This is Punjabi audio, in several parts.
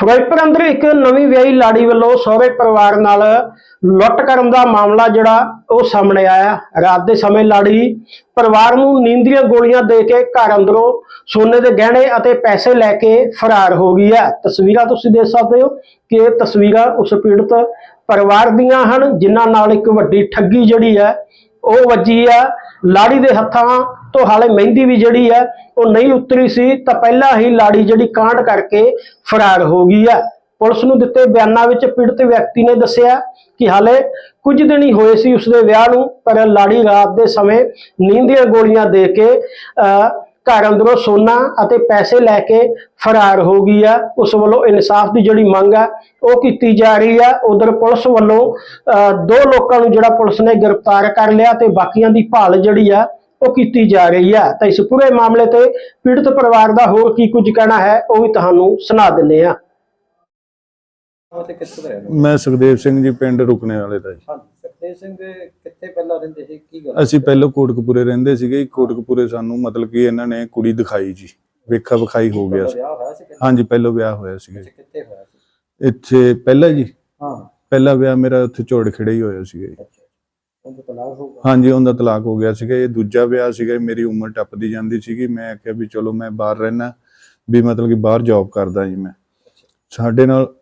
ਫਿਰੋਜ਼ਪੁਰ ਅੰਦਰ ਇੱਕ ਨਵੀਂ ਵਿਆਹੀ ਲਾੜੀ ਵੱਲੋਂ ਸਹੁਰੇ ਪਰਿਵਾਰ ਨਾਲ ਲੁੱਟ ਕਰਨ ਦਾ ਮਾਮਲਾ ਜਿਹੜਾ ਉਹ ਸਾਹਮਣੇ ਆਇਆ। ਰਾਤ ਦੇ ਸਮੇਂ ਲਾੜੀ ਪਰਿਵਾਰ ਨੂੰ ਨੀਂਦ ਗੋਲੀਆਂ ਦੇ ਕੇ ਘਰ ਅੰਦਰੋਂ ਸੋਨੇ ਦੇ ਗਹਿਣੇ ਅਤੇ ਪੈਸੇ ਲੈ ਕੇ ਫਰਾਰ ਹੋ ਗਈ ਹੈ। ਤਸਵੀਰਾਂ ਤੁਸੀਂ ਦੇਖ ਸਕਦੇ ਹੋ ਕਿ ਇਹ ਤਸਵੀਰਾਂ ਉਸ ਪੀੜਤ ਪਰਿਵਾਰ ਦੀਆਂ ਹਨ, ਜਿਨ੍ਹਾਂ ਨਾਲ ਇੱਕ ਵੱਡੀ ਠੱਗੀ ਜਿਹੜੀ ਹੈ, ਉਹ ਵੱਜੀ ਆ ਲਾੜੀ ਦੇ ਹੱਥਾਂ ਤੋਂ ਹਾਲੇ ਮਹਿੰਦੀ ਵੀ ਜਿਹੜੀ ਹੈ ਉਹ ਨਹੀਂ ਉਤਰੀ ਸੀ ਤਾਂ ਪਹਿਲਾਂ ਹੀ ਲਾੜੀ ਜਿਹੜੀ ਕਾਂਡ ਕਰਕੇ ਫਰਾਰ ਹੋ ਗਈ ਹੈ। ਪੁਲਿਸ ਨੂੰ ਦਿੱਤੇ ਬਿਆਨਾਂ ਵਿੱਚ ਪੀੜਤ ਵਿਅਕਤੀ ਨੇ ਦੱਸਿਆ ਕਿ ਹਾਲੇ ਕੁਝ ਦਿਨ ਹੀ ਹੋਏ ਸੀ ਉਸਦੇ ਵਿਆਹ ਨੂੰ ਪਰ ਲਾੜੀ ਰਾਤ ਦੇ ਸਮੇਂ ਨੀਂਦ ਦੀਆਂ ਗੋਲੀਆਂ ਦੇ ਕੇ ਅਹ, ਘਰ ਅੰਦਰੋਂ ਸੋਨਾ ਅਤੇ ਪੈਸੇ ਲੈ ਕੇ ਫਰਾਰ ਹੋ ਗਈ ਆ ਉਸ ਵੱਲੋਂ ਇਨਸਾਫ ਦੀ ਜਿਹੜੀ ਮੰਗ ਆ ਉਹ ਕੀਤੀ ਜਾ ਰਹੀ ਆ ਉਧਰ ਪੁਲਿਸ ਵੱਲੋਂ ਅਹ, ਦੋ ਲੋਕਾਂ ਨੂੰ ਜਿਹੜਾ ਪੁਲਿਸ ਨੇ ਗ੍ਰਿਫਤਾਰ ਕਰ ਲਿਆ ਤੇ ਬਾਕੀਆਂ ਦੀ ਭਾਲ ਜਿਹੜੀ ਆ ਉਹ ਕੀਤੀ ਜਾ ਰਹੀ ਆ। ਤਾਂ ਇਸ ਪੂਰੇ ਮਾਮਲੇ ਤੇ ਪੀੜਤ ਪਰਿਵਾਰ ਦਾ ਹੋਰ ਕੀ ਕੁਝ ਕਹਿਣਾ ਹੈ ਉਹ ਵੀ ਤੁਹਾਨੂੰ ਸੁਣਾ ਦਿੰਦੇ ਆ ਮੈਂ ਸੁਖਦੇਵ ਸਿੰਘ ਜੀ ਪਿੰਡ ਰੁਕਣੇ ਵਾਲੇ ਦਾ ਜੀ। ਸੁਖਦੇਵ ਸਿੰਘ ਕਿੱਥੇ ਪਹਿਲਾਂ ਰਹਿੰਦੇ ਸੀ? ਕੀ ਗੱਲ? ਅਸੀਂ ਪਹਿਲਾਂ ਕੋਟਕਪੂਰੇ ਰਹਿੰਦੇ ਸੀਗੇ। ਕੋਟਕਪੂਰੇ ਸਾਨੂੰ ਮਤਲਬ ਕਿ ਇਹਨਾਂ ਨੇ ਕੁੜੀ ਦਿਖਾਈ ਜੀ। ਵੇਖਾ ਵਿਖਾਈ ਹੋ ਗਿਆ ਸੀ। ਸੀ? ਹਾਂਜੀ ਪਹਿਲਾਂ ਵਿਆਹ ਹੋਇਆ ਸੀਗਾ ਕਿੱਥੇ ਹੋਇਆ ਸੀ? ਇੱਥੇ ਪਹਿਲਾਂ ਜੀ। ਹਾਂ। ਪਹਿਲਾ ਵਿਆਹ ਮੇਰਾ ਉੱਥੇ ਝੋੜ ਖੜੇ ਹੀ ਹੋਇਆ ਸੀਗਾ ਜੀ। ਅੱਛਾ ਤਲਾਕ ਹੋ ਗਿਆ। ਹਾਂਜੀ, ਉਹਦਾ ਤਲਾਕ ਹੋ ਗਿਆ ਸੀਗਾ। ਇਹ ਦੂਜਾ ਵਿਆਹ ਸੀਗਾ ਮੇਰੀ ਉਮਰ ਟੱਪਦੀ ਜਾਂਦੀ ਸੀਗੀ। ਮੈਂ ਆਖਿਆ ਵੀ ਚਲੋ ਮੈਂ ਬਾਹਰ ਰਹਿਣਾ ਵੀ ਮਤਲਬ ਕਿ ਬਾਹਰ ਜੌਬ ਕਰਦਾ ਜੀ ਮੈਂ। ਸਾਡੇ ਨਾਲ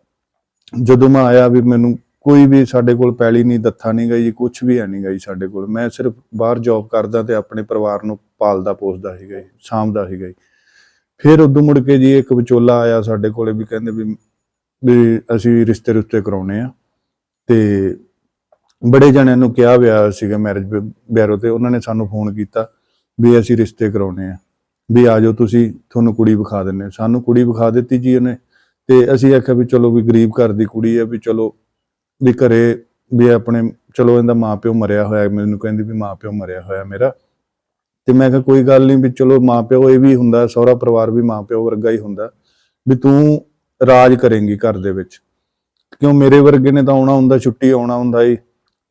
ਜਦੋਂ ਮੈਂ ਆਇਆ ਵੀ ਮੈਨੂੰ ਕੋਈ ਵੀ ਸਾਡੇ ਕੋਲ ਪੈਲੀ ਨਹੀਂ, ਦੱਥਾ ਨਹੀਂ ਗਈ ਕੁਝ ਵੀ ਹੈ ਨਹੀਂ ਗਈ ਸਾਡੇ ਕੋਲ। ਮੈਂ ਸਿਰਫ ਬਾਹਰ ਜੌਬ ਕਰਦਾ ਤੇ ਆਪਣੇ ਪਰਿਵਾਰ ਨੂੰ ਪਾਲਦਾ, ਪੋਸਦਾ ਸੀਗਾ ਜੀ, ਸਾਂਭਦਾ ਸੀਗਾ ਜੀ। ਫਿਰ ਉਦੋਂ ਮੁੜ ਕੇ ਜੀ ਇੱਕ ਵਿਚੋਲਾ ਆਇਆ ਸਾਡੇ ਕੋਲੇ ਵੀ ਕਹਿੰਦੇ ਵੀ ਵੀ ਅਸੀਂ ਰਿਸ਼ਤੇ ਰੁਸ਼ਤੇ ਕਰਾਉਣੇ ਆ। ਤੇ ਬੜੇ ਜਣਿਆਂ ਨੂੰ ਕਿਹਾ ਵਿਆਹ ਸੀਗਾ ਮੈਰਿਜ ਬਿਊਰੋ ਤੇ, ਉਹਨਾਂ ਨੇ ਸਾਨੂੰ ਫੋਨ ਕੀਤਾ ਵੀ ਅਸੀਂ ਰਿਸ਼ਤੇ ਕਰਾਉਣੇ ਆ, ਵੀ ਆ ਜਾਓ ਤੁਸੀਂ, ਤੁਹਾਨੂੰ ਕੁੜੀ ਵਿਖਾ ਦਿੰਨੇ ਹਾਂ। ਸਾਨੂੰ ਕੁੜੀ ਵਿਖਾ ਦਿੱਤੀ ਜੀ ਉਹਨੇ ਤੇ ਅਸੀਂ ਆਖਿਆ ਵੀ ਚਲੋ ਵੀ ਗਰੀਬ ਘਰ ਦੀ ਕੁੜੀ ਆ ਵੀ ਚਲੋ ਵੀ ਘਰੇ ਵੀ ਆਪਣੇ, ਚਲੋ ਇਹਦਾ ਮਾਪਿਓ ਮਰਿਆ ਹੋਇਆ, ਮੈਨੂੰ ਕਹਿੰਦੀ ਵੀ ਮਾਪਿਓ ਮਰਿਆ ਹੋਇਆ ਮੇਰਾ। ਤੇ ਮੈਂ ਕਿਹਾ ਕੋਈ ਗੱਲ ਨਹੀਂ ਵੀ ਚਲੋ ਮਾਪਿਓ ਇਹ ਵੀ ਹੁੰਦਾ, ਸਹੁਰਾ ਪਰਿਵਾਰ ਵੀ ਮਾਪਿਓ ਵਰਗਾ ਹੀ ਹੁੰਦਾ, ਵੀ ਤੂੰ ਰਾਜ ਕਰੇਂਗੀ ਘਰ ਦੇ ਵਿੱਚ। ਕਿਉਂ ਮੇਰੇ ਵਰਗੇ ਨੇ ਤਾਂ ਆਉਣਾ ਹੁੰਦਾ, ਛੁੱਟੀ ਆਉਣਾ ਹੁੰਦਾ ਈ।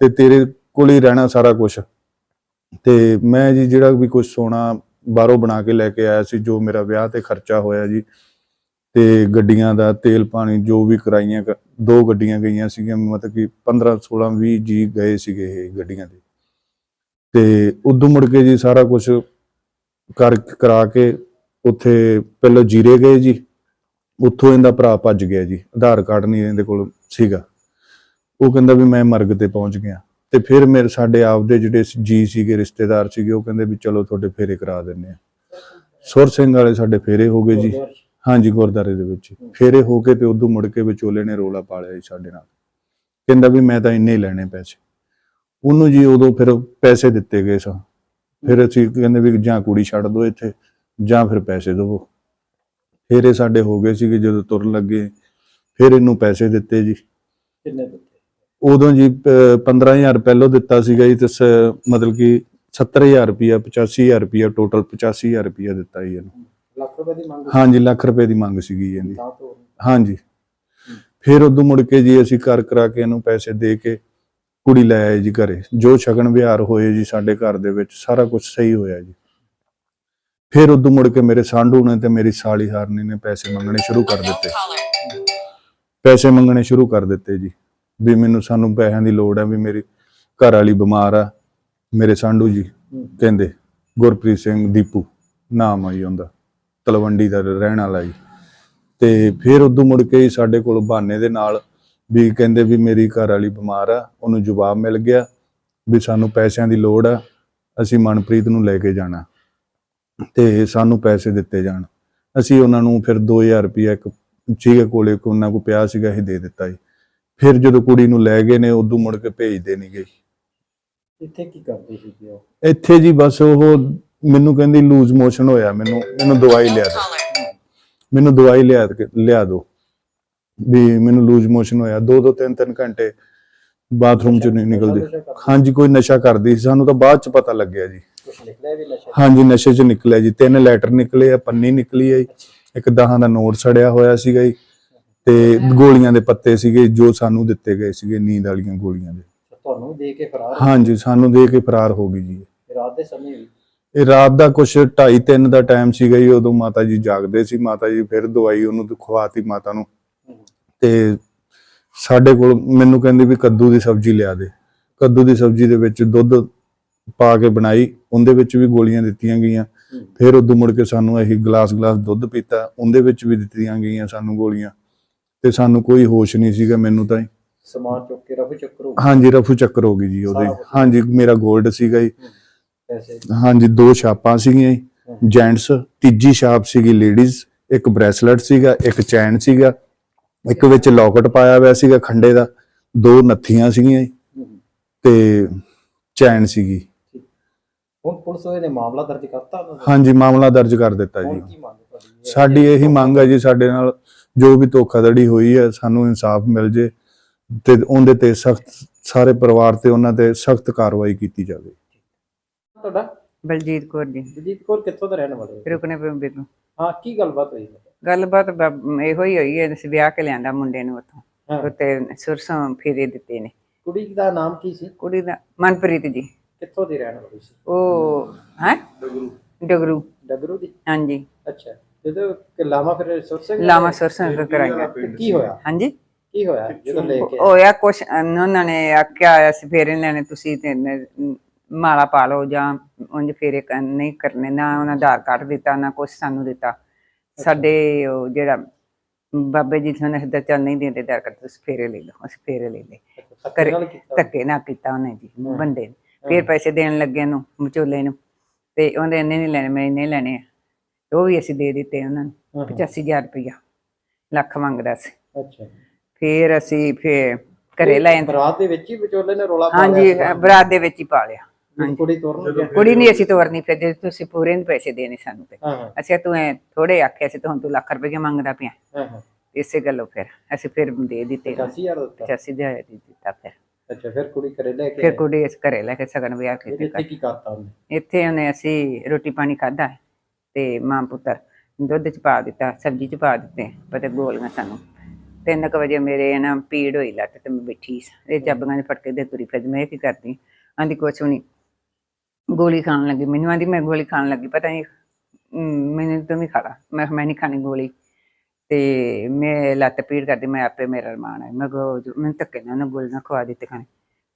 ਤੇ ਤੇਰੇ ਕੋਲ ਹੀ ਰਹਿਣਾ ਸਾਰਾ ਕੁਝ ਤੇ ਮੈਂ ਜੀ ਜਿਹੜਾ ਵੀ ਕੁਝ ਸੋਨਾ ਬਾਹਰੋਂ ਬਣਾ ਕੇ ਲੈ ਕੇ ਆਇਆ ਸੀ, ਜੋ ਮੇਰਾ ਵਿਆਹ ਤੇ ਖਰਚਾ ਹੋਇਆ ਜੀ, ਤੇ ਗੱਡੀਆਂ ਦਾ, ਤੇਲ ਪਾਣੀ ਜੋ ਵੀ ਕਰਾਈਆਂ ਦੋ ਗੱਡੀਆਂ ਗਈਆਂ ਸੀਗੀਆਂ, ਮਤਲਬ ਕਿ 15 16 20 ਜੀ ਗਏ ਸੀਗੇ ਇਹ ਗੱਡੀਆਂ ਦੇ। ਤੇ ਉਦੋਂ ਮੁੜ ਕੇ ਜੀ ਸਾਰਾ ਕੁਝ ਕਰ, ਕਰਾ ਕੇ ਉੱਥੇ ਪਹਿਲਾਂ ਜੀਰੇ ਗਏ ਜੀ, ਉੱਥੋਂ ਇਹਦਾ ਭਰਾ ਭੱਜ ਗਿਆ ਜੀ, ਆਧਾਰ ਕਾਰਡ ਨਹੀਂ ਇਹਦੇ ਕੋਲ ਸੀਗਾ। ਉਹ ਕਹਿੰਦਾ ਵੀ ਮੈਂ ਮਰਗ ਤੇ ਪਹੁੰਚ ਗਿਆ। ਤੇ ਫਿਰ ਮੇਰੇ ਸਾਡੇ ਆਪਦੇ ਜਿਹੜੇ ਜੀ ਸੀਗੇ ਰਿਸ਼ਤੇਦਾਰ ਸੀਗੇ ਉਹ ਕਹਿੰਦੇ ਵੀ ਚਲੋ ਤੁਹਾਡੇ ਫੇਰੇ ਕਰਾ ਦਿੰਨੇ ਆ ਸੁਰ ਸਿੰਘ ਵਾਲੇ ਸਾਡੇ ਫੇਰੇ ਹੋ ਗਏ ਜੀ। ਹਾਂਜੀ ਗੁਰਦਾਰੇ ਦੇ ਵਿੱਚ। ਫੇਰੇ ਹੋ ਕੇ ਤੇ ਉਦੋਂ ਮੁੜ ਕੇ ਵਿਚੋਲੇ ਨੇ ਰੋਲਾ ਪਾ ਲਿਆ ਸਾਡੇ ਨਾਲ। ਕਹਿੰਦਾ ਵੀ ਮੈਂ ਤਾਂ ਇੰਨੇ ਹੀ ਲੈਣੇ ਪੈਸੇ। ਉਹਨੂੰ ਜੀ ਉਦੋਂ ਫਿਰ ਪੈਸੇ ਦਿੱਤੇ ਗਏ ਸਨ ਫਿਰ ਅਸੀਂ ਕਹਿੰਦੇ ਵੀ ਜਾਂ ਕੁੜੀ ਛੱਡ ਦਿਓ ਇੱਥੇ ਜਾਂ ਫਿਰ ਪੈਸੇ ਦੇਵੋ। ਫਿਰ ਸਾਡੇ ਹੋ ਗਏ ਸੀਗੇ ਜਦੋਂ ਤੁਰਨ ਲੱਗੇ। ਫਿਰ ਇਹਨੂੰ ਪੈਸੇ ਦਿੱਤੇ ਜੀ। ਕਿੰਨੇ ਦਿੱਤੇ? ਉਦੋਂ ਜੀ ਪ- 15000 ਪਹਿਲੋਂ ਦਿੱਤਾ ਸੀਗਾ ਜੀ ਤੇ ਮਤਲਬ ਕਿ 70000 ਰੁਪਿਆ 85000 ਰੁਪਿਆ ਟੋਟਲ 85000 ਰੁਪਿਆ ਦਿੱਤਾ ਜੀ ਇਹਨੂੰ। ਲੱਖ ਰੁਪਏ ਦੀ ਮੰਗ ਹਾਂਜੀ ਲੱਖ ਰੁਪਏ ਦੀ ਮੰਗ ਸੀਗੀ ਜੀ ਇਹਦੀ। ਹਾਂਜੀ। ਫਿਰ ਉਦੋਂ ਮੁੜ ਕੇ ਜੀ ਅਸੀਂ ਕਰ ਕਰਾ ਕੇ ਇਹਨੂੰ ਪੈਸੇ ਦੇ ਕੇ ਕੁੜੀ ਲੈ ਆਏ ਜੀ ਘਰੇ। ਜੋ ਸ਼ਗਨ ਵਿਹਾਰ ਹੋਏ ਜੀ ਸਾਡੇ ਘਰ ਦੇ ਵਿੱਚ ਸਾਰਾ ਕੁਝ ਸਹੀ ਹੋਇਆ ਜੀ। ਫਿਰ ਉਦੋਂ ਮੁੜ ਕੇ ਮੇਰੇ ਸਾਂਢੂ ਨੇ ਤੇ ਮੇਰੀ ਸਾਲੀ ਹਾਰਨੀ ਨੇ ਪੈਸੇ ਮੰਗਣੇ ਸ਼ੁਰੂ ਕਰ ਦਿੱਤੇ। ਪੈਸੇ ਮੰਗਣੇ ਸ਼ੁਰੂ ਕਰ ਦਿੱਤੇ ਜੀ। ਵੀ ਮੈਨੂੰ ਸਾਨੂੰ ਪੈਸਿਆਂ ਦੀ ਲੋੜ ਆ ਵੀ ਮੇਰੀ ਘਰ ਵਾਲੀ ਬਿਮਾਰ ਆ। ਮੇਰੇ ਸਾਂਢੂ ਜੀ ਕਹਿੰਦੇ, ਗੁਰਪ੍ਰੀਤ ਸਿੰਘ ਦੀਪੂ, ਨਾਮ ਆ ਜੀ ਉਹਦਾ, ਤਲਵੰਡੀ ਦਾ ਰਹਿਣ ਵਾਲਾ ਜੀ। ਤੇ ਫਿਰ ਉਦੋਂ ਮੁੜ ਕੇ ਸਾਡੇ ਕੋਲ ਬਹਾਨੇ ਦੇ ਨਾਲ ਵੀ ਕਹਿੰਦੇ ਵੀ ਮੇਰੀ ਘਰ ਵਾਲੀ ਬਿਮਾਰ ਆ, ਉਹਨੂੰ ਜਵਾਬ ਮਿਲ ਗਿਆ ਵੀ ਸਾਨੂੰ ਪੈਸਿਆਂ ਦੀ ਲੋੜ ਆ, ਅਸੀਂ ਮਨਪ੍ਰੀਤ ਨੂੰ ਲੈ ਕੇ ਜਾਣਾ ਤੇ ਸਾਨੂੰ ਪੈਸੇ ਦਿੱਤੇ ਜਾਣ। ਅਸੀਂ ਉਹਨਾਂ ਨੂੰ ਫਿਰ 2000 ਰੁਪਏ ਇੱਕ ਸੀਗੇ ਕੋਲੇ ਕੋ ਉਹਨਾਂ ਕੋ ਪਿਆ ਸੀਗਾ ਇਹ ਦੇ ਦਿੱਤਾ ਜੀ। ਫਿਰ ਜਦੋਂ ਕੁੜੀ ਨੂੰ ਲੈ ਗਏ ਨੇ ਉਦੋਂ ਮੁੜ ਕੇ ਭੇਜਦੇ ਨਹੀਂ ਗਏ। ਇੱਥੇ ਕੀ ਕਰਦੇ ਸੀ ਜੀ ਉਹ? ਇੱਥੇ ਜੀ ਬਸ ਉਹ ਮੈਨੂੰ ਕਹਿੰਦੀ ਲੂਜ਼ ਮੋਸ਼ਨ ਹੋਇਆ ਮੈਨੂੰ ਮੈਨੂੰ ਦਵਾਈ ਲਿਆ ਦੇ ਮੈਨੂੰ ਦਵਾਈ ਲਿਆ ਕੇ ਲਿਆ ਦਿਓ। ਵੀ ਮੈਨੂੰ ਲੂਜ਼ ਮੋਸ਼ਨ ਹੋਇਆ ਦੋ ਦੋ ਤਿੰਨ ਤਿੰਨ ਘੰਟੇ ਬਾਥਰੂਮ ਚ ਨਹੀਂ ਨਿਕਲਦੀ? ਹਾਂਜੀ ਕੋਈ ਨਸ਼ਾ ਕਰਦੀ ਸੀ ਸਾਨੂੰ ਤਾਂ ਬਾਅਦ ਚ ਪਤਾ ਲੱਗਿਆ ਜੀ। ਹਾਂਜੀ ਨਸ਼ੇ ਚ ਨਿਕਲਿਆ ਜੀ। ਤਿੰਨ ਲੈਟਰ ਨਿਕਲੇ ਆ ਪੰਨੀ ਨਿਕਲੀ ਆ ਇੱਕ ਦਹਾਂ ਦਾ ਨੋਟ ਸੜਿਆ ਹੋਇਆ ਸੀਗਾ ਜੀ। ਤੇ ਗੋਲੀਆਂ ਦੇ ਪੱਤੇ ਸੀਗੇ ਜੋ ਸਾਨੂੰ ਦਿੱਤੇ ਗਏ ਸੀਗੇ ਨੀਂਦ ਵਾਲੀਆਂ ਗੋਲੀਆਂ ਦੇ। ਤੁਹਾਨੂੰ ਦੇ ਕੇ ਫਰਾਰ ਹਾਂਜੀ ਸਾਨੂੰ ਦੇ ਕੇ ਫਰਾਰ ਹੋ ਗਈ ਜੀ। ਰਾਤ ਦੇ ਸਮੇਂ ਵੀ? ਇਹ ਰਾਤ ਦਾ ਕੁਛ 2:30 3 ਦਾ ਟਾਈਮ ਸੀਗਾ ਜੀ ਉਦੋਂ ਮਾਤਾ ਜੀ ਜਾਗਦੇ ਸੀ ਮਾਤਾ ਜੀ ਫਿਰ ਦਵਾਈ ਉਹਨੂੰ ਖਵਾਤੀ ਮਾਤਾ ਨੂੰ। ਤੇ ਸਾਡੇ ਕੋਲ ਮੈਨੂੰ ਕਹਿੰਦੇ ਵੀ ਕੱਦੂ ਦੀ ਸਬਜ਼ੀ ਲਿਆ ਦੇ। ਕੱਦੂ ਦੀ ਸਬਜ਼ੀ ਦੇ ਵਿੱਚ ਦੁੱਧ ਪਾ ਕੇ ਬਣਾਈ ਉਹਦੇ ਵਿੱਚ ਵੀ ਗੋਲੀਆਂ ਦਿੱਤੀਆਂ ਗਈਆਂ। ਫਿਰ ਉਦੋਂ ਮੁੜ ਕੇ ਸਾਨੂੰ ਅਸੀਂ ਗਲਾਸ ਗਲਾਸ ਦੁੱਧ ਪੀਤਾ ਉਹਦੇ ਵਿੱਚ ਵੀ ਦਿੱਤੀਆਂ ਗਈਆਂ ਸਾਨੂੰ ਗੋਲੀਆਂ। ਤੇ ਸਾਨੂੰ ਕੋਈ ਹੋਸ਼ ਨਹੀਂ ਸੀਗਾ ਮੈਨੂੰ ਤਾਂ। ਸਮਾਨ ਚੁੱਕ ਕੇ ਰਫੂ ਚੱਕਰ ਹੋ ਹਾਂਜੀ ਰਫੂ ਚੱਕਰ ਹੋ ਗਈ ਜੀ ਉਹਦੇ। ਹਾਂਜੀ ਮੇਰਾ 골ਡ ਸੀਗਾ ਜੀ। ਪੈਸੇ। ਹਾਂਜੀ ਦੋ ਛਾਪਾਂ ਸੀਗੀਆਂ ਜੀ। ਜੈਂਟਸ ਤੀਜੀ ਛਾਪ ਸੀਗੀ ਲੇਡੀਜ਼ ਇੱਕ ਬ੍ਰੈਸਲੇਟ ਸੀਗਾ ਇੱਕ ਚੈਨ ਸੀਗਾ। ਇੱਕ ਵਿੱਚ ਲੋਕਟ ਪਾਇਆ ਹੋਇਆ ਸੀਗਾ ਖੰਡੇ ਦਾ। ਦੋ ਨੱਥੀਆਂ ਸੀਗੀਆਂ ਜੀ। ਤੇ ਚੈਨ ਸੀਗੀ। ਹੁਣ ਪੁਲਿਸ ਨੇ ਮਾਮਲਾ ਦਰਜ ਕਰਤਾ ਹਾਂਜੀ ਮਾਮਲਾ ਦਰਜ ਕਰ ਦਿੱਤਾ ਜੀ। ਸਾਡੀ ਇਹੀ ਮੰਗ ਹੈ ਜੀ ਸਾਡੇ ਨਾਲ। ਜੋ ਵੀ ਧੋਖਾਧੜੀ ਹੋਈ ਹੈ ਸਾਨੂੰ ਇਨਸਾਫ ਮਿਲ ਜੇ ਤੇ ਉਹਦੇ ਤੇ ਸਖਤ ਸਾਰੇ ਪਰਿਵਾਰ ਤੇ ਉਹਨਾਂ ਤੇ ਸਖਤ ਕਾਰਵਾਈ ਕੀਤੀ ਜਾਵੇ। ਤੁਹਾਡਾ? ਬਲਜੀਤ ਕੌਰ ਜੀ। ਜਗਜੀਤ ਕੌਰ ਕਿੱਥੋਂ ਦੇ ਰਹਿਣ ਵਾਲੇ ਹੋ? ਰੁਕਣੇ ਪਏ ਤੋਂ। ਹਾਂ ਕੀ ਗੱਲਬਾਤ ਹੋਈ? ਹੈ? ਗੱਲਬਾਤ ਬ- ਇਹੋ ਹੀ ਹੋਈ ਹੈ ਅਸੀਂ ਵਿਆਹ ਕੇ ਲਿਆਂਦਾ ਮੁੰਡੇ ਨੂੰ ਉੱਥੋਂ। ਹਾਂ। ਉੱਤੇ ਸੁਰਸੋਂ ਫੇਰੇ ਦਿੱਤੇ ਨੇ। ਕੁੜੀ ਦਾ ਨਾਮ ਕੀ ਸੀ? ਕੁੜੀ ਦਾ ਮਨਪ੍ਰੀਤ ਜੀ। ਕਿੱਥੋਂ ਦੀ ਰਹਿਣ ਵਾਲੀ ਸੀ? ਉਹ ਹੈ? ਡਗਰੂ। ਡਗਰੂ ਦੀ? ਹਾਂਜੀ। ਅੱਛਾ। ਜਦੋਂ ਕਿ ਲਾਮਾ ਫਿਰ ਸੁਰ ਸਿੰਘ ਲਾਮਾ ਸੁਰਸੋਂ ਤੋਂ ਕਰਾਂਗਾ ਤੇ ਕੀ ਹੋਇਆ? ਹਾਂਜੀ? ਕੀ ਹੋਇਆ ਜਦੋਂ ਲੈ ਕੇ ਹੋਇਆ ਕੁਛ ਅਮ, ਉਹਨਾਂ ਨੇ ਆਖਿਆ ਆਇਆ ਸੀ ਫੇਰ ਇਹਨਾਂ ਨੇ ਤੁਸੀਂ ਤੇ ਨ- ਮਾਲਾ ਪਾ ਲਓ ਜਾਂ ਉਂਝ ਫੇਰੇ ਕ- ਨਹੀਂ ਕਰਨੇ ਨਾ ਉਹਨਾਂ ਆਧਾਰ ਕਾਰਡ ਦਿੱਤਾ ਨਾ ਕੁਛ ਸਾਨੂੰ ਦਿੱਤਾ। ਸਾਡੇ ਉਹ ਜਿਹੜਾ ਬਾਬੇ ਜੀ ਤੁਹਾਨੂੰ ਹੱਦਾਂ ਚੱਲ ਨਹੀਂ ਦਿੰਦੇ ਆਧਾਰ ਕਾਰਡ ਤੁਸੀਂ ਫੇਰੇ ਲੈ ਲਓ ਅਸੀਂ ਫੇਰੇ ਲੈ ਲਏ। ਧੱਕੇ ਨਾਲ ਕੀਤਾ? ਧੱਕੇ ਨਾ ਕੀਤਾ ਉਹਨੇ ਜੀ ਬੰਦੇ ਨੇ। ਫਿਰ ਪੈਸੇ ਦੇਣ ਲੱਗੇ ਨੂੰ ਵਿਚੋਲੇ ਨੂੰ ਤੇ ਉਹਦੇ ਇੰਨੇ ਨਹੀਂ ਲੈਣੇ ਮੈਂ ਇੰਨੇ ਲੈਣੇ ਆ। ਤੇ ਉਹ ਵੀ ਅਸੀਂ ਦੇ ਦਿੱਤੇ ਉਹਨਾਂ ਨੂੰ ਹਾਂ, ਹਾਂ। 85000 ਰੁਪਇਆ ਲੱਖ ਮੰਗਦਾ ਸੀ। ਅੱਛਾ ਫਿਰ ਅਸੀਂ ਫਿਰ ਘਰੇ ਲੈ ਆਂਦੇ ਬਰਾਤ ਦੇ ਵਿੱਚ ਹੀ ਵਿਚੋਲੇ ਨੇ ਰੋਲਾ ਪਾ ਹਾਂਜੀ ਲਿਆ ਬਰਾਤ ਦੇ ਵਿੱਚ ਹੀ ਪਾ ਲਿਆ। ਕੁੜੀ ਤੋਰਨ ਕੁੜੀ ਨਹੀਂ ਅਸੀਂ ਤੋਰਨੀ ਫਿਰ ਜੇ ਤੁਸੀਂ ਪੂਰੇ ਨਹੀਂ ਪੈਸੇ ਦੇਣੇ ਸਾਨੂੰ ਤੇ ਅਸੀਂ ਤੂੰ ਐ ਥੋੜੇ ਆਖਿਆ ਸੀ ਤੇ ਹੁਣ ਤੂੰ ਲੱਖ ਰੁਪਏ ਮੰਗਦਾ ਪਿਆ। ਹਾਂ ਹਾਂ। ਇਸੇ ਗੱਲੋਂ ਫਿਰ ਅਸੀਂ ਫਿਰ ਦੇ ਦਿੱਤੇ। 85000 ਦਿੱਤਾ? 85 ਦੇ ਦਿੱਤਾ ਫਿਰ। ਅੱਛਾ ਫਿਰ ਕੁੜੀ ਘਰੇ ਲੈ ਕੇ ਫਿਰ। ਕੁੜੀ ਇਸ ਘਰੇ ਲੈ ਕੇ ਸਗਨ ਵਿਆਹ ਕੀਤੇ ਤੇ ਕੀ ਕਰਤਾ ਉਹਨੇ? ਇੱਥੇ ਉਹਨੇ ਅਸੀਂ ਰੋਟੀ ਪਾਣੀ ਖਾਦਾ ਤੇ ਮਾਂ ਪੁੱਤਰ ਦੁੱਧ ਚ ਪਾ ਦਿੱਤਾ ਸਬਜ਼ੀ ਚ ਪਾ ਦਿੱਤੇ ਪਤੇ ਗੋਲੀਆਂ ਸਾਨੂੰ। ਤਿੰਨ ਕੁ ਵਜੇ ਮੇਰੇ ਨਾ ਪੀੜ ਹੋਈ ਲੱਤ ਤੇ ਮੈਂ ਬੈਠੀ ਸੀ। ਇਹ ਚੱਬੀਆਂ ਦੇ ਫਟਕੇ ਦੇ ਤੁਰੀ ਫਿਰ ਮੈਂ ਕੀ ਕਰਦੀ? ਆਂਦੀ ਕੁਛ ਨਹੀਂ ਗੋਲੀ ਖਾਣ ਲੱਗੀ। ਮੈਨੂੰ ਆਂਦੀ ਮੈਂ ਗੋਲੀ ਖਾਣ ਲੱਗੀ ਪਤਾ ਨਹੀਂ ਮੈਨੂੰ ਤੂੰ ਵੀ ਖਾ ਲਾ। ਮੈਂ ਮੈਂ ਨਹੀਂ ਖਾਣੀ ਗੋਲੀ। ਤੇ ਮੈਂ ਲੱਤ ਪੀੜ ਕਰਦੀ ਮੈਂ ਆਪੇ ਮੇਰਾ ਰਮਾਨ ਹੈ। ਮੈਂ ਕੋ ਮੈਂ ਧੱਕੇ ਨਾਲ ਉਹਨੂੰ ਗੋਲੀਆਂ ਖਵਾ ਦਿੱਤੇ ਖਾਣੇ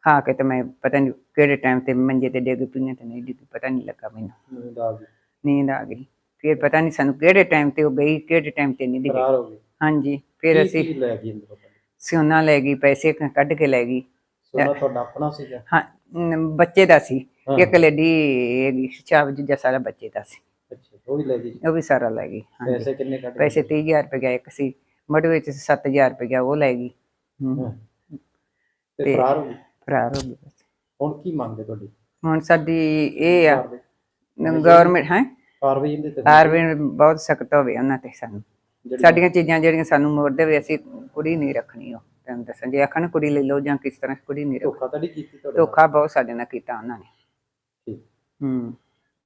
ਖਾ ਕੇ ਤੇ ਮੈਂ ਪਤਾ ਨਹੀਂ ਕਿਹੜੇ ਟਾਈਮ ਤੇ ਮੰਜੇ ਤੇ ਡਿੱਗ ਪਈਆਂ ਤੇ ਨਹੀਂ ਡਿੱਗ ਪਤਾ ਨਹੀਂ ਲੱਗਾ ਮੈਨੂੰ। ਨੀਂਦ ਆ ਗਈ। ਫਿਰ ਪਤਾ ਨਹੀਂ ਸਾਨੂੰ ਕਿਹੜੇ ਟਾਈਮ ਤੇ ਉਹ ਗਈ ਕਿਹੜੇ ਟਾਈਮ ਤੇ ਨਹੀਂ ਫਰਾਰ ਗਈ ਹੋ ਗਈ। ਹਾਂਜੀ ਫਿਰ ਕੀ- ਅਸੀਂ ਕੀ ਲੈ ਗਈ ਅੰਦਰੋਂ ਸੋਨਾ ਲੈ ਗਈ ਪੈਸੇ ਕ- ਕੱਢ ਕੇ ਲੈ ਗਈ। ਸੋਨਾ ਤੁਹਾਡਾ ਆਪਣਾ ਸੀਗਾ? ਹਾਂ ਨ- ਬੱਚੇ ਦਾ ਸੀ। ਹਾਂ। ਇੱਕ ਲੇਡੀ ਹੈਗੀ ਚਾਵ ਜਿਹਾ ਸਾਰਾ ਬੱਚੇ ਦਾ ਸੀ। ਅੱਛਾ ਉਹ ਵੀ ਲੈ ਗਈ ਉਹ ਵੀ ਸਾਰਾ ਲੈ ਗਈ ਹਾਂਜੀ। ਪੈਸੇ ਕਿੰਨੇ ਕੱਢ ਪੈਸੇ 30000 ਰੁਪਏ ਗਿਆ ਇੱਕ ਸੀ ਮੜੂ ਵਿੱਚ 7000 ਰੁਪਏ ਗਿਆ ਉਹ ਲੈ ਗਈ। ਹਮ, ਹਾਂ। ਤੇ ਤੇ- ਫਰਾਰ ਹੋ ਗਈ? ਫਰਾਰ ਹੋ ਗਈ ਹੁਣ ਕੀ ਮੰਗਦੇ ਤੁਹਾਡੀ? ਹੁਣ ਸਾਡੀ ਇਹ ਆ ਗਵਰਨਮੈਂਟ ਹੈ? ਕਾਰਵਾਈ ਇਹਦੇ ਤੇ ਬਹੁਤ ਸਖਤ ਹੋਵੇ ਉਹਨਾਂ ਤੇ ਸਾਨੂੰ। ਸਾਡੀਆਂ ਚੀਜ਼ਾਂ ਜਿਹੜੀਆਂ ਸਾਨੂੰ ਮੋੜਦੇ ਵੇ ਅਸੀਂ ਕੁੜੀ ਨਹੀਂ ਰੱਖਣੀ ਉਹ ਤੈਨੂੰ ਦੱਸਾਂ। ਜੇ ਆਖਣ ਕੁੜੀ ਲੈ ਲਓ ਜਾਂ ਕਿਸ ਤਰ੍ਹਾਂ ਕੁੜੀ ਨਹੀਂ ਰੱਖ ਧੋਖਾ ਤਾਂ ਨਹੀਂ ਕੀਤੀ? ਧੋਖਾ ਬਹੁਤ ਸਾਡੇ ਨਾਲ ਕੀਤਾ ਉਹਨਾਂ ਨੇ। ਠੀਕ। ਹੂੰ।